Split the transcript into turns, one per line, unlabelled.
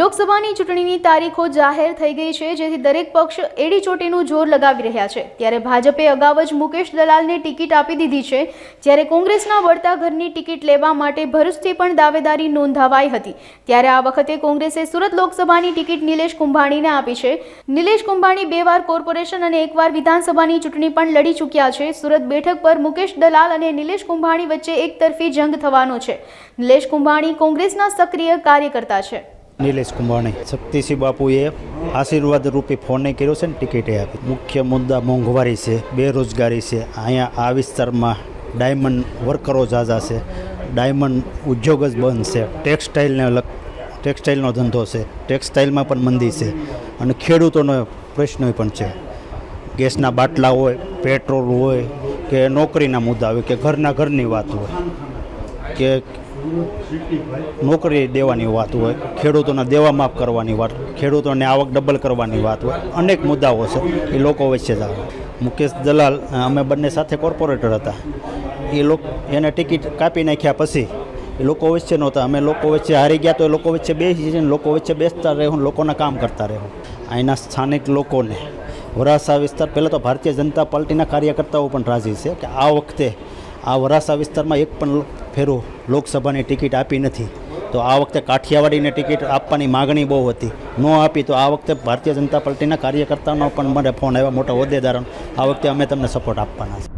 લોકસભાની ચૂંટણીની તારીખો જાહેર થઈ ગઈ છે, જેથી દરેક પક્ષ એડી ચોટીનું જોર લગાવી રહ્યા છે. ત્યારે ભાજપે અગાઉ જ મુકેશ દલાલને ટિકિટ આપી દીધી છે, જ્યારે કોંગ્રેસના વળતા ઘરની ટિકિટ લેવા માટે ભરૂચથી પણ દાવેદારી નોંધાવાઈ હતી. ત્યારે આ વખતે કોંગ્રેસે સુરત લોકસભાની ટિકિટ નિલેશ કુંભાણીને આપી છે. નિલેશ કુંભાણી બે વાર કોર્પોરેશન અને એકવાર વિધાનસભાની ચૂંટણી પણ લડી ચૂક્યા છે. સુરત બેઠક પર મુકેશ દલાલ અને નિલેશ કુંભાણી વચ્ચે એકતરફી જંગ થવાનો છે. નિલેશ કુંભાણી કોંગ્રેસના સક્રિય કાર્યકર્તા છે.
નિલેશ કુંભાણી. શક્તિસિંહ બાપુએ આશીર્વાદ રૂપી ફોને કર્યો છે ને ટિકિટે આપી. મુખ્ય મુદ્દા મોંઘવારી છે, બેરોજગારી છે. અહીંયા આ વિસ્તારમાં ડાયમંડ વર્કરો ઝાઝા છે. ડાયમંડ ઉદ્યોગ જ બંધ છે. ટેક્સટાઇલને અલગ ટેક્સટાઇલનો ધંધો છે. ટેક્સટાઇલમાં પણ મંદી છે. અને ખેડૂતોનો પ્રશ્ન પણ છે. ગેસના બાટલા હોય, પેટ્રોલ હોય, કે નોકરીના મુદ્દા હોય, કે ઘરના ઘરની વાત હોય, કે નોકરી દેવાની વાત હોય, ખેડૂતોના દેવા માફ કરવાની વાત, ખેડૂતોને આવક ડબલ કરવાની વાત હોય, અનેક મુદ્દાઓ છે, એ લોકો વચ્ચે જ મુકેશ દલાલ અમે બંને સાથે કોર્પોરેટર હતા. એ લોકો, એને ટિકિટ કાપી નાખ્યા પછી, એ લોકો વચ્ચે નહોતા. અમે લોકો વચ્ચે હારી ગયા તો એ લોકો વચ્ચે બેસી જઈને લોકો વચ્ચે બેસતા રહેવું લોકોના કામ કરતા રહેવું અહીંના સ્થાનિક લોકોને વરાસા વિસ્તાર, પહેલાં તો ભારતીય જનતા પાર્ટીના કાર્યકર્તાઓ પણ રાજી છે કે આ વખતે આ વરાસા વિસ્તારમાં એક પણ ફેરો લોકસભાની ટિકિટ આપી નથી. તો આ વખતે કાઠિયાવાડીને ટિકિટ આપવાની માગણી બહુ હતી. ન આપી તો આ વખતે ભારતીય જનતા પાર્ટીના કાર્યકર્તાનો પણ મને ફોન આવ્યા, મોટા હોદ્દેદારોનો. આ વખતે અમે તમને સપોર્ટ આપવાના છે